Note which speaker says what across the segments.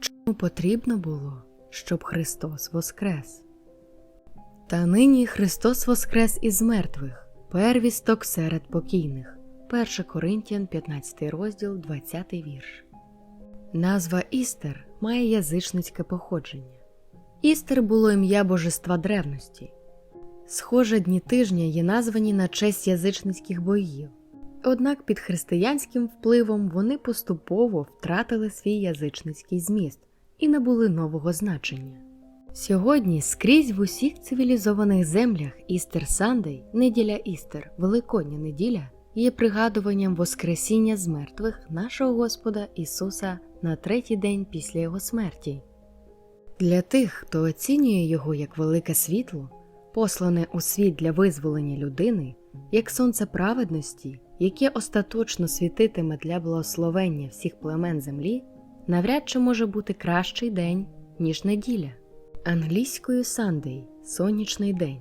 Speaker 1: Чому потрібно було, щоб Христос воскрес? Та нині Христос воскрес із мертвих, первісток серед покійних. 1 Коринтян, 15 розділ, 20 вірш. Назва Істер має язичницьке походження. Істер було ім'я божества древності. Схоже, дні тижня є названі на честь язичницьких богів. Однак під християнським впливом вони поступово втратили свій язичницький зміст і набули нового значення. Сьогодні скрізь в усіх цивілізованих землях Істер Сандей, неділя Істер, Великодня неділя, є пригадуванням Воскресіння з мертвих нашого Господа Ісуса на третій день після Його смерті. Для тих, хто оцінює його як велике світло, послане у світ для визволення людини, як сонце праведності, яке остаточно світитиме для благословення всіх племен землі, навряд чи може бути кращий день, ніж неділя. Англійською Сандей сонячний день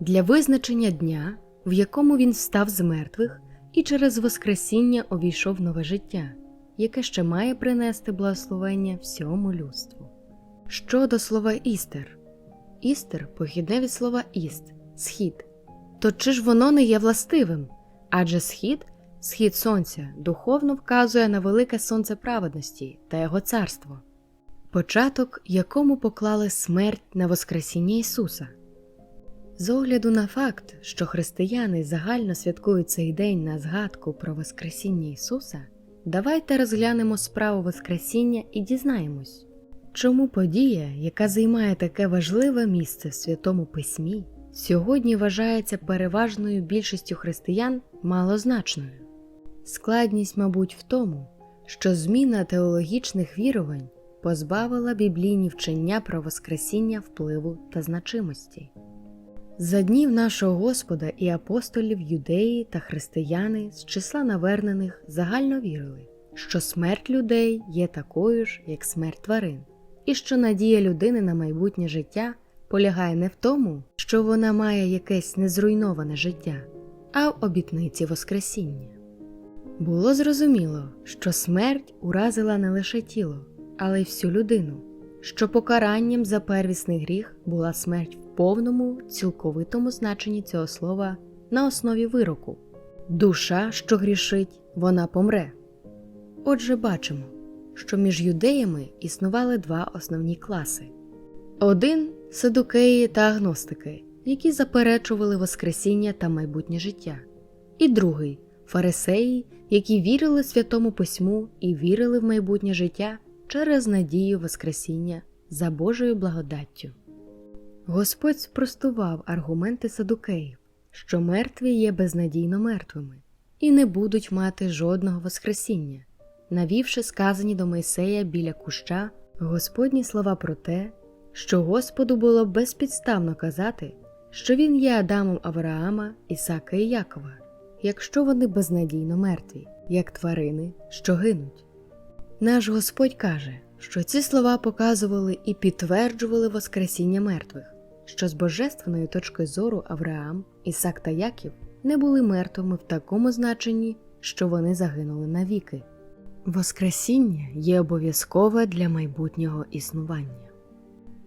Speaker 1: для визначення дня, в якому він встав з мертвих і через Воскресіння увійшов нове життя, яке ще має принести благословення всьому людству. Щодо слова істер, істер похідне від слова іст, схід. То чи ж воно не є властивим? Адже схід, схід сонця, духовно вказує на велике сонце праведності та його царство, початок якому поклали смерть на Воскресіння Ісуса. З огляду на факт, що християни загально святкують цей день на згадку про Воскресіння Ісуса, давайте розглянемо справу Воскресіння і дізнаємось, чому подія, яка займає таке важливе місце в Святому Письмі, сьогодні вважається переважною більшістю християн малозначною. Складність, мабуть, в тому, що зміна теологічних вірувань позбавила біблійні вчення про Воскресіння впливу та значимості. За днів нашого Господа і апостолів юдеї та християни з числа навернених загально вірили, що смерть людей є такою ж, як смерть тварин, і що надія людини на майбутнє життя полягає не в тому, що вона має якесь незруйноване життя, а в обітниці Воскресіння. Було зрозуміло, що смерть уразила не лише тіло, але й всю людину, що покаранням за первісний гріх була смерть в повному, цілковитому значенні цього слова на основі вироку. Душа, що грішить, вона помре. Отже, бачимо, що між юдеями існували два основні класи: один садукеї та агностики, які заперечували Воскресіння та майбутнє життя, і другий фарисеї, які вірили Святому Письму і вірили в майбутнє життя через надію Воскресіння за Божою благодаттю. Господь спростував аргументи садукеїв, що мертві є безнадійно мертвими і не будуть мати жодного Воскресіння, навівши сказані до Мойсея біля куща Господні слова про те, що Господу було безпідставно казати, що він є Адамом Авраама, Ісака і Якова, якщо вони безнадійно мертві, як тварини, що гинуть. Наш Господь каже, що ці слова показували і підтверджували Воскресіння мертвих, що з божественної точки зору Авраам, Ісак та Яків не були мертвими в такому значенні, що вони загинули навіки. Воскресіння є обов'язкове для майбутнього існування.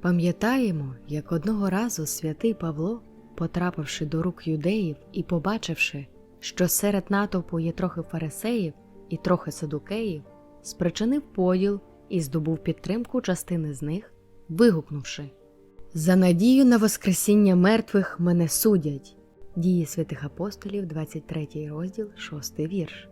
Speaker 1: Пам'ятаємо, як одного разу святий Павло, потрапивши до рук юдеїв і побачивши, що серед натовпу є трохи фарисеїв і трохи садукеїв, спричинив поділ і здобув підтримку частини з них, вигукнувши За надію на Воскресіння мертвих мене судять. Дії святих апостолів, 23 розділ, 6 вірш.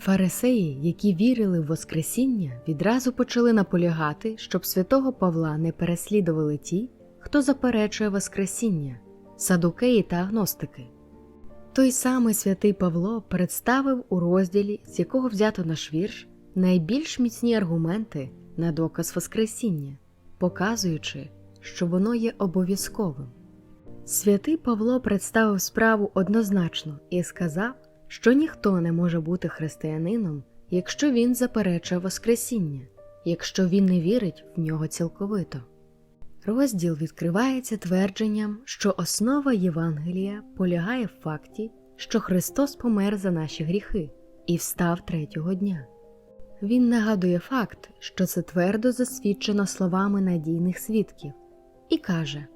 Speaker 1: Фарисеї, які вірили в Воскресіння, відразу почали наполягати, щоб святого Павла не переслідували ті, хто заперечує Воскресіння, садукеї та агностики. Той самий святий Павло представив у розділі, з якого взято наш вірш, найбільш міцні аргументи на доказ Воскресіння, показуючи, що воно є обов'язковим. Святий Павло представив справу однозначно і сказав, що ніхто не може бути християнином, якщо він заперечує Воскресіння, якщо він не вірить в нього цілковито. Розділ відкривається твердженням, що основа Євангелія полягає в факті, що Христос помер за наші гріхи і встав третього дня. він нагадує факт, що це твердо засвідчено словами надійних свідків, і каже: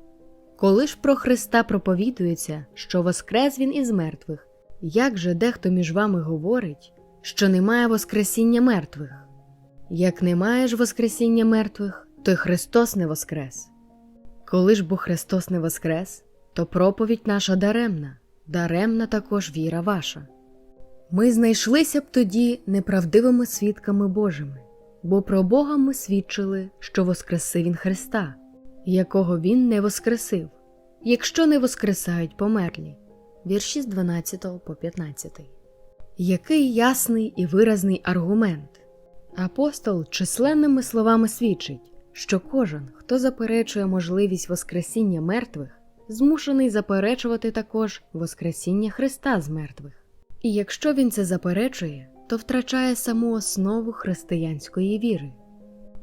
Speaker 1: Коли ж про Христа проповідується, що воскрес Він із мертвих, як же дехто між вами говорить, що немає Воскресіння мертвих? Як немає ж Воскресіння мертвих, то й Христос не воскрес. Коли ж бо Христос не воскрес, то проповідь наша даремна, даремна також віра ваша. Ми знайшлися б тоді неправдивими свідками Божими, бо про Бога ми свідчили, що воскресив Він Христа, якого Він не воскресив, якщо не воскресають померлі. Вірші з 12 по 15. Який ясний і виразний аргумент. Апостол численними словами свідчить, що кожен, хто заперечує можливість Воскресіння мертвих, змушений заперечувати також Воскресіння Христа з мертвих. І якщо він це заперечує, то втрачає саму основу християнської віри.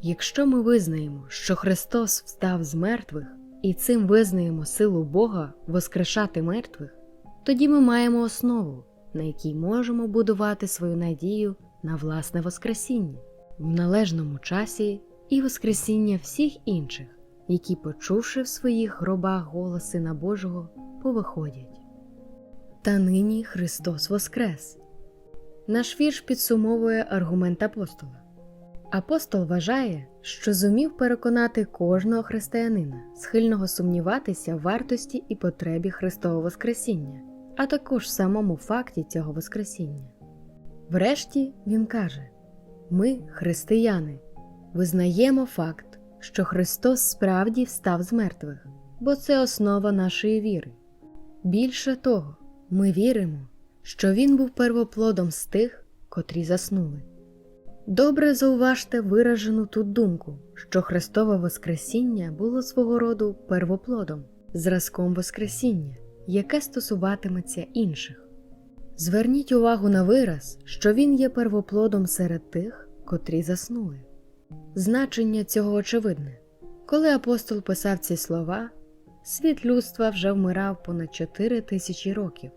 Speaker 1: Якщо ми визнаємо, що Христос встав з мертвих, і цим визнаємо силу Бога воскрешати мертвих, тоді ми маємо основу, на якій можемо будувати свою надію на власне Воскресіння в належному часі і Воскресіння всіх інших, які, почувши в своїх гробах голос Сина Божого, повиходять. Та нині Христос Воскрес. Наш вірш підсумовує аргумент апостола. Апостол вважає, що зумів переконати кожного християнина, схильного сумніватися в вартості і потребі Христового Воскресіння, а також самому факті цього Воскресіння. Врешті він каже: Ми, християни, визнаємо факт, що Христос справді встав з мертвих, бо це основа нашої віри. Більше того, ми віримо, що Він був первоплодом з тих, котрі заснули. Добре зауважте виражену тут думку, що Христове Воскресіння було свого роду первоплодом, зразком Воскресіння, яке стосуватиметься інших. Зверніть увагу на вираз, що він є первоплодом серед тих, котрі заснули. Значення цього очевидне. Коли апостол писав ці слова, світ людства вже вмирав понад 4 тисячі років.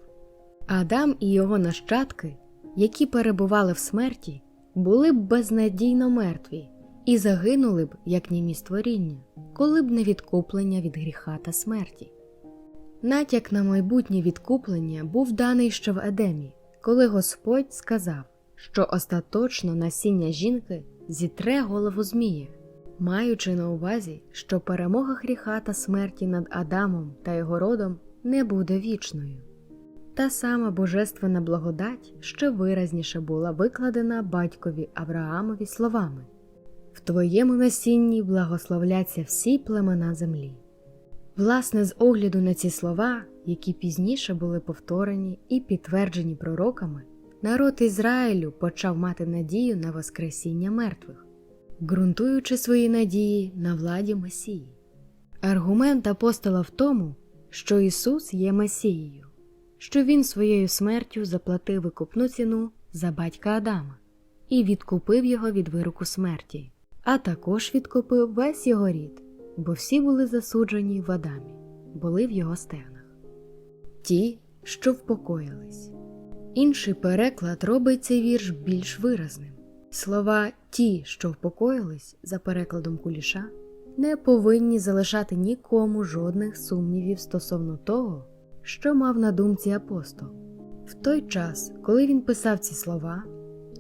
Speaker 1: Адам і його нащадки, які перебували в смерті, були б безнадійно мертві і загинули б, як німі створіння, коли б не відкуплення від гріха та смерті. Натяк на майбутнє відкуплення був даний ще в Едемі, коли Господь сказав, що остаточно насіння жінки зітре голову Змія, маючи на увазі, що перемога гріха та смерті над Адамом та його родом не буде вічною. Та сама божественна благодать ще виразніше була викладена батькові Авраамові словами В твоєму насінні благословляться всі племена землі. Власне, з огляду на ці слова, які пізніше були повторені і підтверджені пророками, народ Ізраїлю почав мати надію на Воскресіння мертвих, ґрунтуючи свої надії на владі Месії. Аргумент апостола в тому, що Ісус є Месією, що Він своєю смертю заплатив викупну ціну за батька Адама і відкупив його від вироку смерті, а також відкупив весь його рід бо всі були засуджені в Адамі, були в його стегнах. Ті, що впокоїлись. Інший переклад робить цей вірш більш виразним. Слова ті, що впокоїлись, за перекладом куліша, не повинні залишати нікому жодних сумнівів стосовно того, що мав на думці апостол. В той час, коли він писав ці слова,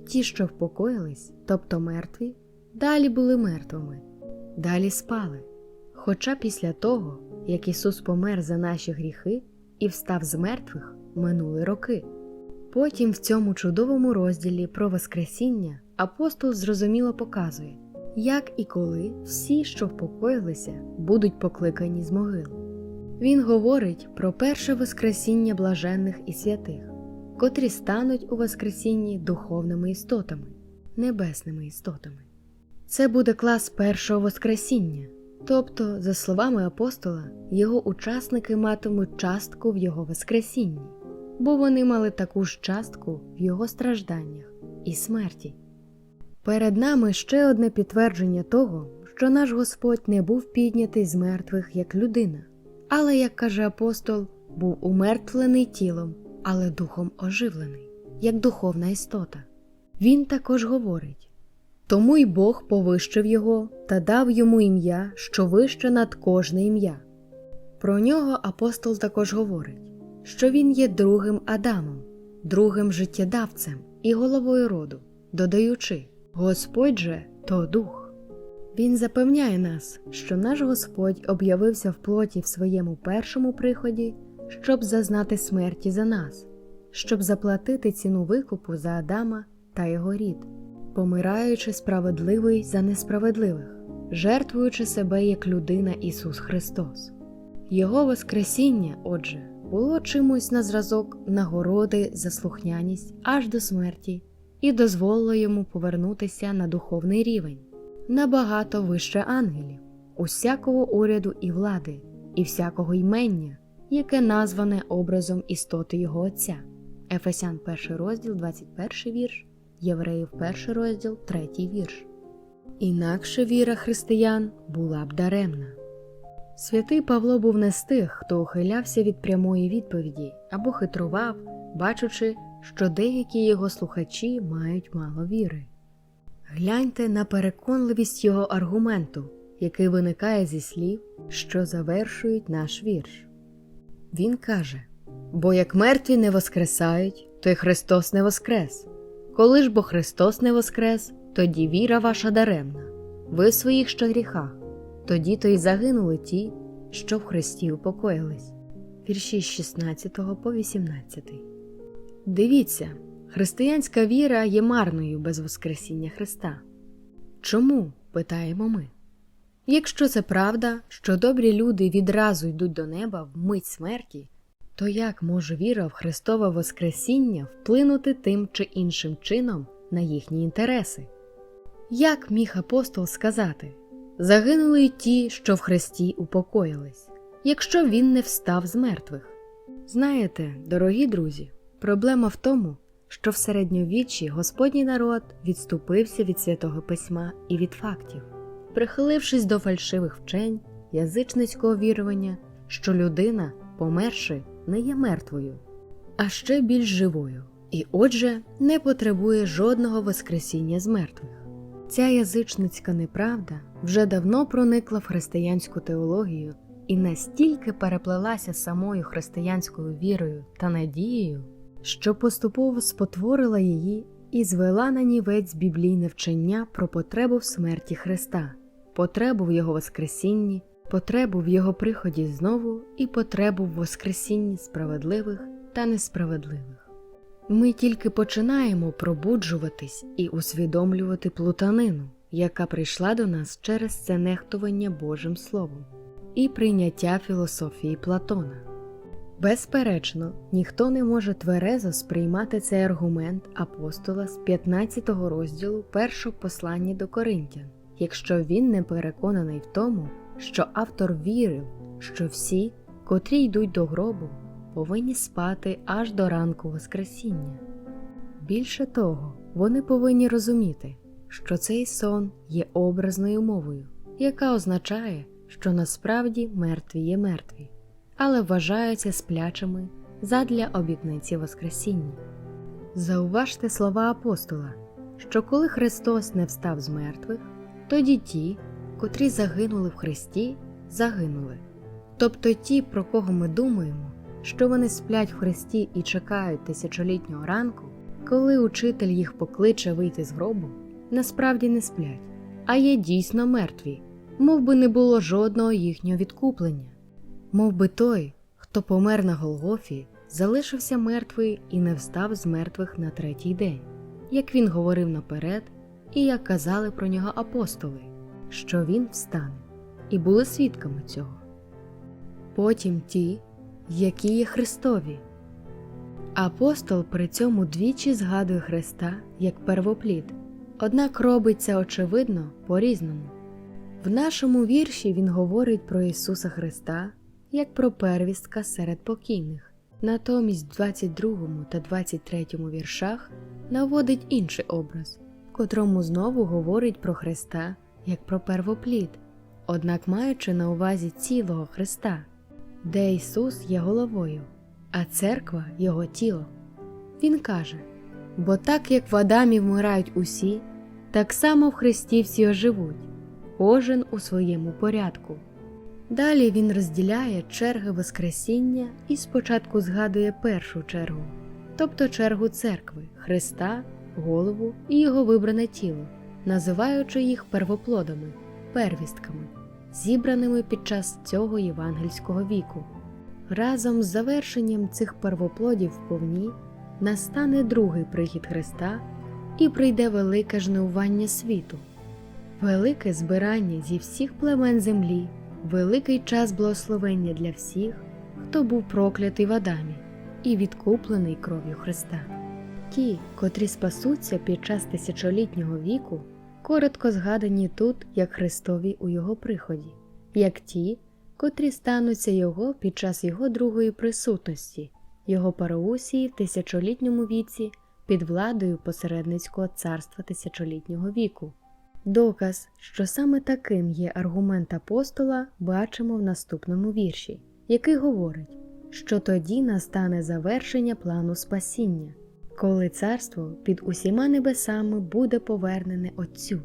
Speaker 1: ті, що впокоїлись, тобто мертві, далі були мертвими, далі спали. Хоча після того, як Ісус помер за наші гріхи і встав з мертвих, минули роки. Потім в цьому чудовому розділі про Воскресіння апостол зрозуміло показує, як і коли всі, що впокоїлися, будуть покликані з могил. Він говорить про перше Воскресіння блаженних і святих, котрі стануть у Воскресінні духовними істотами, небесними істотами. Це буде клас першого Воскресіння. Тобто, за словами апостола, його учасники матимуть частку в його Воскресінні, бо вони мали таку ж частку в його стражданнях і смерті. Перед нами ще одне підтвердження того, що наш Господь не був піднятий з мертвих як людина, але, як каже апостол, був умертвлений тілом, але духом оживлений, як духовна істота. Він також говорить Тому й Бог повищив його та дав йому ім'я, що вище над кожне ім'я. Про нього апостол також говорить, що він є другим Адамом, другим життєдавцем і головою роду, додаючи Господь же то дух. Він запевняє нас, що наш Господь об'явився в плоті в своєму першому приході, щоб зазнати смерті за нас, щоб заплатити ціну викупу за Адама та його рід, помираючи справедливий за несправедливих, жертвуючи себе як людина Ісус Христос. Його Воскресіння, отже, було чимось на зразок нагороди за слухняність аж до смерті і дозволило йому повернутися на духовний рівень, набагато вище ангелів, усякого уряду і влади, і всякого ймення, яке назване образом істоти його Отця. Ефесян 1 розділ, 21 вірш, Євреїв 1 розділ, 3 вірш. Інакше віра християн була б даремна. Святий Павло був не з тих, хто ухилявся від прямої відповіді або хитрував, бачучи, що деякі його слухачі мають мало віри. Гляньте на переконливість його аргументу, який виникає зі слів, що завершують наш вірш. Він каже: Бо як мертві не воскресають, то й Христос не воскрес. Коли ж бо Христос не воскрес, тоді віра ваша даремна, ви в своїх ще гріхах, тоді то й загинули ті, що в Христі упокоїлись. Вірші з 16 по 18. Дивіться, християнська віра є марною без Воскресіння Христа. Чому? питаємо ми. Якщо це правда, що добрі люди відразу йдуть до неба в мить смерті, то як може віра в Христове Воскресіння вплинути тим чи іншим чином на їхні інтереси? Як міг апостол сказати загинули й ті, що в Христі упокоїлись, якщо він не встав з мертвих? Знаєте, дорогі друзі, проблема в тому, що в середньовіччі Господній народ відступився від святого письма і від фактів, прихилившись до фальшивих вчень, язичницького вірування, що людина, померши, не є мертвою, а ще більш живою, і отже, не потребує жодного воскресіння з мертвих. Ця язичницька неправда вже давно проникла в християнську теологію і настільки переплелася самою християнською вірою та надією, що поступово спотворила її і звела на нівець біблійне вчення про потребу в смерті Христа, потребу в Його Воскресінні, потребу в Його приході знову і потребу в Воскресінні справедливих та несправедливих. Ми тільки починаємо пробуджуватись і усвідомлювати плутанину, яка прийшла до нас через це нехтування Божим Словом і прийняття філософії Платона. Безперечно, ніхто не може тверезо сприймати цей аргумент апостола з 15 розділу першого послання до Коринтян, якщо він не переконаний в тому, що автор вірив, що всі, котрі йдуть до гробу, повинні спати аж до ранку Воскресіння. Більше того, вони повинні розуміти, що цей сон є образною мовою, яка означає, що насправді мертві є мертві, але вважаються сплячими задля обітниці Воскресіння. Зауважте слова апостола, що коли Христос не встав з мертвих, тоді ті, котрі загинули в Христі, загинули. Тобто ті, про кого ми думаємо, що вони сплять в Христі і чекають тисячолітнього ранку, коли учитель їх покличе вийти з гробу, насправді не сплять, а є дійсно мертві, мов би не було жодного їхнього відкуплення, мов би той, хто помер на Голгофі, залишився мертвий і не встав з мертвих на третій день, як він говорив наперед, і як казали про нього апостоли, що він встане, і були свідками цього. Потім ті, які є Христові. Апостол при цьому двічі згадує Христа як первоплід, однак робить це очевидно по-різному. В нашому вірші він говорить про Ісуса Христа як про первістка серед покійних, натомість в 22 та 23 віршах наводить інший образ, в котрому знову говорить про Христа як про первоплід, однак маючи на увазі цілого Христа де Ісус є головою, а церква Його тіло. Він каже: бо так як в Адамі вмирають усі, Так само в Христі всі оживуть, кожен у своєму порядку. Далі він розділяє черги Воскресіння і спочатку згадує першу чергу, тобто чергу церкви, Христа, голову і його вибране тіло, називаючи їх первоплодами, первістками, зібраними під час цього євангельського віку. Разом з завершенням цих первоплодів вповні настане другий прихід Христа і прийде велике жнивування світу, велике збирання зі всіх племен землі, великий час благословення для всіх, хто був проклятий в Адамі і відкуплений кров'ю Христа. Ті, котрі спасуться під час тисячолітнього віку, коротко згадані тут як Христові у Його приході, як ті, котрі стануться Його під час Його другої присутності, Його пароусії в тисячолітньому віці під владою посередницького царства тисячолітнього віку. Доказ, що саме таким є аргумент апостола, бачимо в наступному вірші, який говорить, що тоді настане завершення плану спасіння, коли царство під усіма небесами буде повернене Отцю,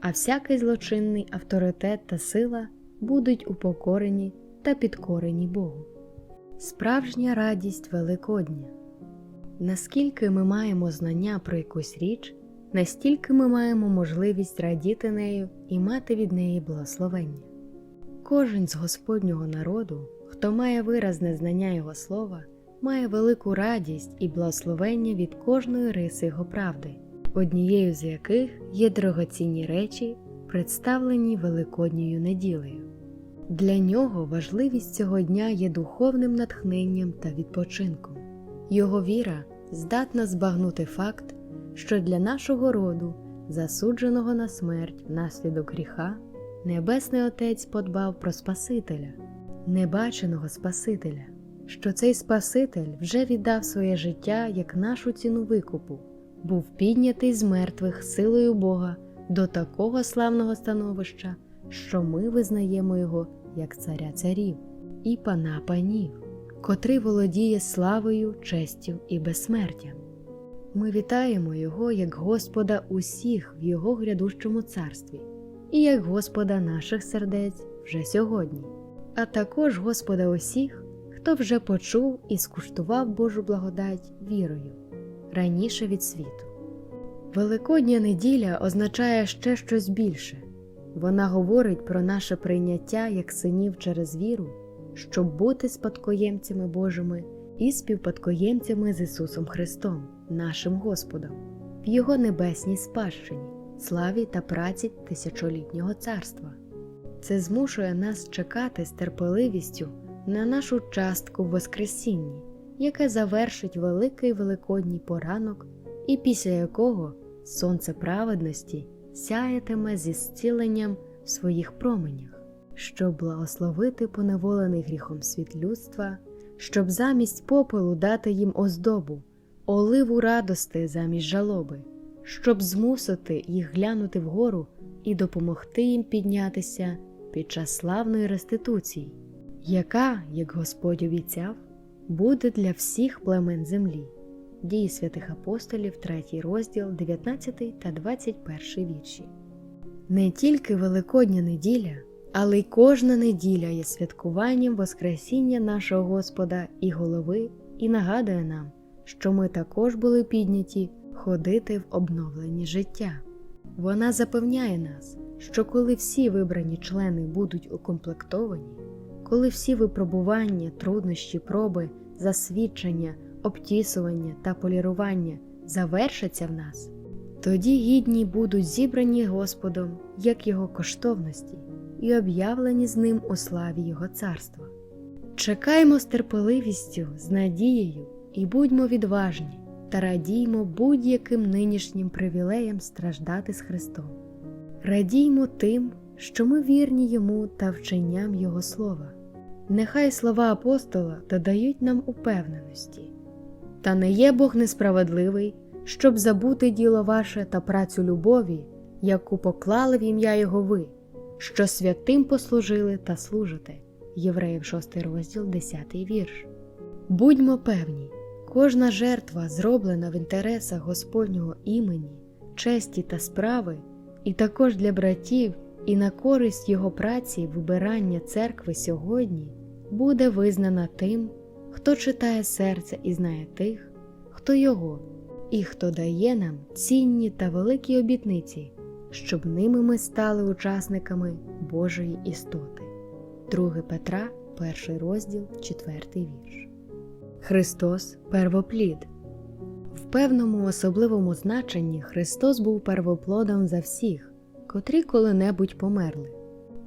Speaker 1: а всякий злочинний авторитет та сила будуть упокорені та підкорені Богу. Справжня радість Великодня. Наскільки ми маємо знання про якусь річ, настільки ми маємо можливість радіти нею і мати від неї благословення. Кожен з Господнього народу, хто має виразне знання Його слова, має велику радість і благословення від кожної риси Його правди, однією з яких є дорогоцінні речі, представлені Великодньою неділею. Для нього важливість цього дня є духовним натхненням та відпочинком. Його віра здатна збагнути факт, що для нашого роду, засудженого на смерть внаслідок гріха, Небесний Отець подбав про Спасителя, небаченого Спасителя, що цей Спаситель вже віддав своє життя як нашу ціну викупу, був піднятий з мертвих силою Бога до такого славного становища, що ми визнаємо Його як царя царів і пана панів, котрий володіє славою, честю і безсмертям. Ми вітаємо Його як Господа усіх в Його грядущому царстві, і як Господа наших сердець вже сьогодні, а також Господа усіх, хто вже почув і скуштував Божу благодать вірою раніше від світу. Великодня неділя означає ще щось більше вона говорить про наше прийняття як синів через віру, щоб бути спадкоємцями Божими і співпадкоємцями з Ісусом Христом, нашим Господом, в Його небесній спадщині, славі та праці тисячолітнього царства. Це змушує нас чекати з терпеливістю на нашу частку в Воскресінні, яке завершить великий великодній поранок, і після якого сонце праведності сяятиме зі зціленням в своїх променях, щоб благословити поневолений гріхом світ людства, щоб замість попелу дати їм оздобу, оливу радости замість жалоби, щоб змусити їх глянути вгору і допомогти їм піднятися під час славної реституції, яка, як Господь обіцяв, буде для всіх племен землі. Дії святих апостолів, 3 розділ, 19 та 21 вірші. Не тільки Великодня неділя, але й кожна неділя є святкуванням Воскресіння нашого Господа і голови, і нагадує нам, що ми також були підняті ходити в обновленні життя. Вона запевняє нас, що коли всі вибрані члени будуть укомплектовані, коли всі випробування, труднощі, проби, засвідчення, обтісування та полірування завершаться в нас, тоді гідні будуть зібрані Господом як Його коштовності і об'явлені з ним у славі Його царства. Чекаймо з терпеливістю, з надією і будьмо відважні та радіймо будь-яким нинішнім привілеєм страждати з Христом. Радіймо тим, що ми вірні Йому та вченням Його слова. Нехай слова апостола додають нам упевненості. Та не є Бог несправедливий, щоб забути діло ваше та працю любові, яку поклали в ім'я Його ви, що святим послужили та служите. Євреїв 6 розділ, 10 вірш. Будьмо певні, кожна жертва, зроблена в інтересах Господнього імені, честі та справи, і також для братів, і на користь його праці вибирання церкви сьогодні буде визнана тим, хто читає серце і знає тих, хто його, і хто дає нам цінні та великі обітниці, щоб ними ми стали учасниками Божої істоти. 2 Петра, 1 розділ, 4 вірш. Христос первоплід. В певному особливому значенні Христос був первоплодом за всіх, котрі коли-небудь померли.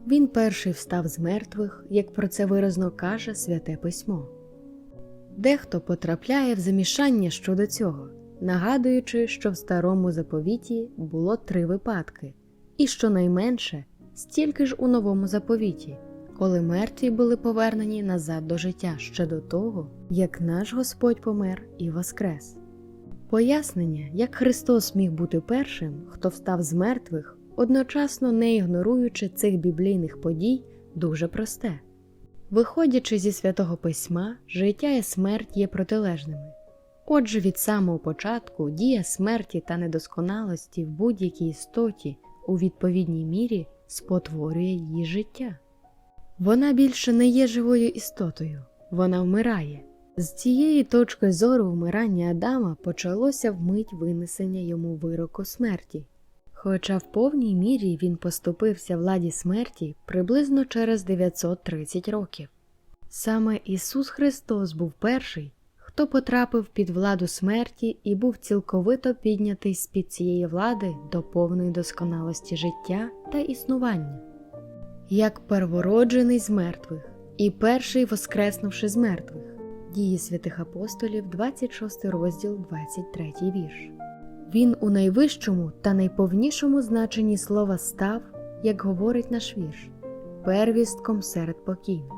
Speaker 1: Він перший встав з мертвих, як про це виразно каже Святе Письмо. Дехто потрапляє в замішання щодо цього, нагадуючи, що в старому заповіті було три випадки, і щонайменше стільки ж у новому заповіті, коли мертві були повернені назад до життя ще до того, як наш Господь помер і воскрес. Пояснення, як Христос міг бути першим, хто встав з мертвих, одночасно не ігноруючи цих біблійних подій, дуже просте. Виходячи зі святого письма, життя і смерть є протилежними. Отже, від самого початку дія смерті та недосконалості в будь-якій істоті у відповідній мірі спотворює її життя. Вона більше не є живою істотою, вона вмирає. З цієї точки зору вмирання Адама почалося вмить винесення йому вироку смерті. Хоча в повній мірі він поступився владі смерті приблизно через 930 років. Саме Ісус Христос був перший, хто потрапив під владу смерті і був цілковито піднятий з під цієї влади до повної досконалості життя та існування, як первороджений з мертвих і перший воскреснувши з мертвих. Дії святих апостолів, 26 розділ, 23 вірш. Він у найвищому та найповнішому значенні слова став, як говорить наш вірш, первістком серед покійних.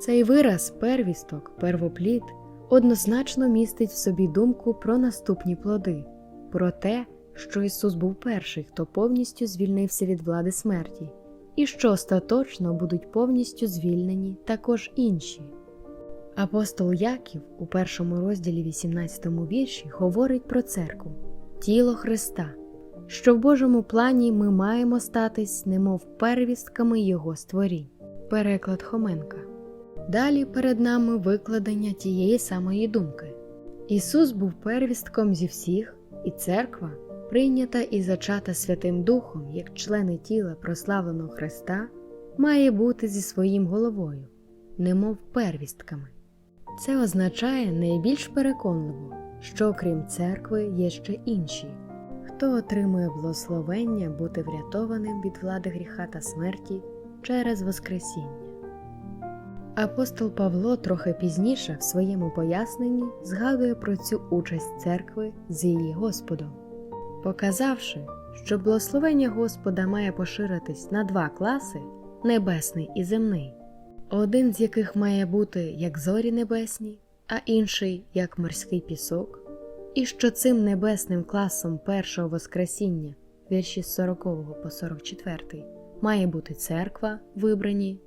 Speaker 1: Цей вираз первісток, первоплід, однозначно містить в собі думку про наступні плоди, про те, що Ісус був перший, хто повністю звільнився від влади смерті, і що остаточно будуть повністю звільнені також інші. Апостол Яків у першому розділі 18 вірші говорить про церкву, тіло Христа, що в Божому плані ми маємо статись, немов первістками Його створінь. Переклад Хоменка. Далі перед нами викладення тієї самої думки. Ісус був первістком зі всіх, і церква, прийнята і зачата Святим Духом як члени тіла прославленого Христа, має бути зі своїм головою, немов первістками. Це означає найбільш переконливо, що крім церкви є ще інші, хто отримує благословення бути врятованим від влади гріха та смерті через Воскресіння. Апостол Павло трохи пізніше в своєму поясненні згадує про цю участь церкви з її Господом, показавши, що благословення Господа має поширитись на два класи небесний і земний. Один з яких має бути як зорі небесні, а інший як морський пісок, і що цим небесним класом першого Воскресіння, вірші з 40 по 44, має бути церква, вибрані.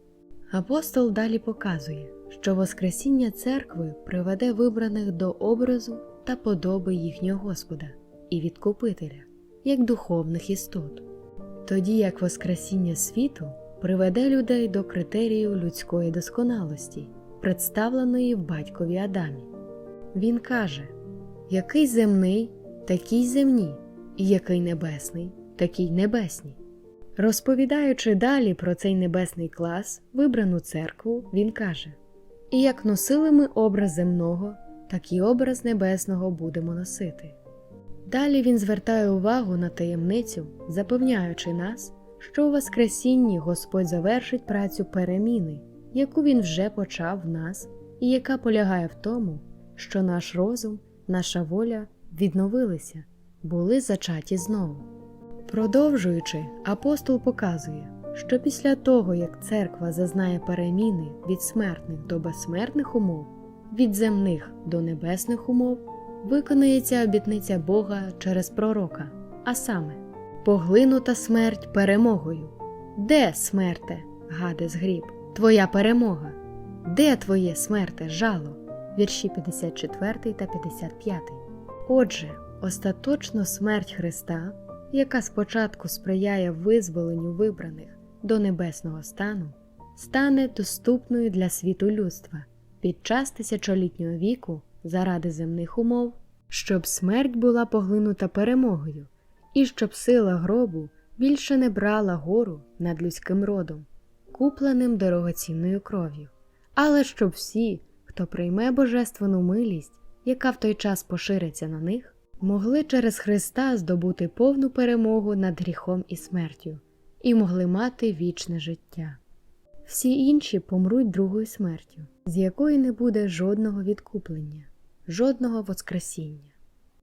Speaker 1: Апостол далі показує, що Воскресіння церкви приведе вибраних до образу та подоби їхнього Господа і Відкупителя, як духовних істот, тоді як Воскресіння світу приведе людей до критерію людської досконалості, представленої в батькові Адамі. Він каже: який земний, такий земні, і який небесний, такий небесні. Розповідаючи далі про цей небесний клас, вибрану церкву, він каже: І як носили ми образ земного, так і образ небесного будемо носити. Далі він звертає увагу на таємницю, запевняючи нас, що у Воскресінні Господь завершить працю переміни, яку Він вже почав в нас, і яка полягає в тому, що наш розум, наша воля відновилися, були зачаті знову. Продовжуючи, апостол показує, що після того, як церква зазнає переміни від смертних до безсмертних умов, від земних до небесних умов, виконається обітниця Бога через пророка, а саме поглинута смерть перемогою. Де, смерте, гаде згріб, твоя перемога? Де твоє смерте жало? Вірші 54 та 55. Отже, остаточно смерть Христа яка спочатку сприяє визволенню вибраних до небесного стану, стане доступною для світу людства під час тисячолітнього віку заради земних умов, щоб смерть була поглинута перемогою, і щоб сила гробу більше не брала гору над людським родом, купленим дорогоцінною кров'ю, але щоб всі, хто прийме божественну милість, яка в той час пошириться на них, могли через Христа здобути повну перемогу над гріхом і смертю, і могли мати вічне життя. Всі інші помруть другою смертю, з якої не буде жодного відкуплення, жодного воскресіння.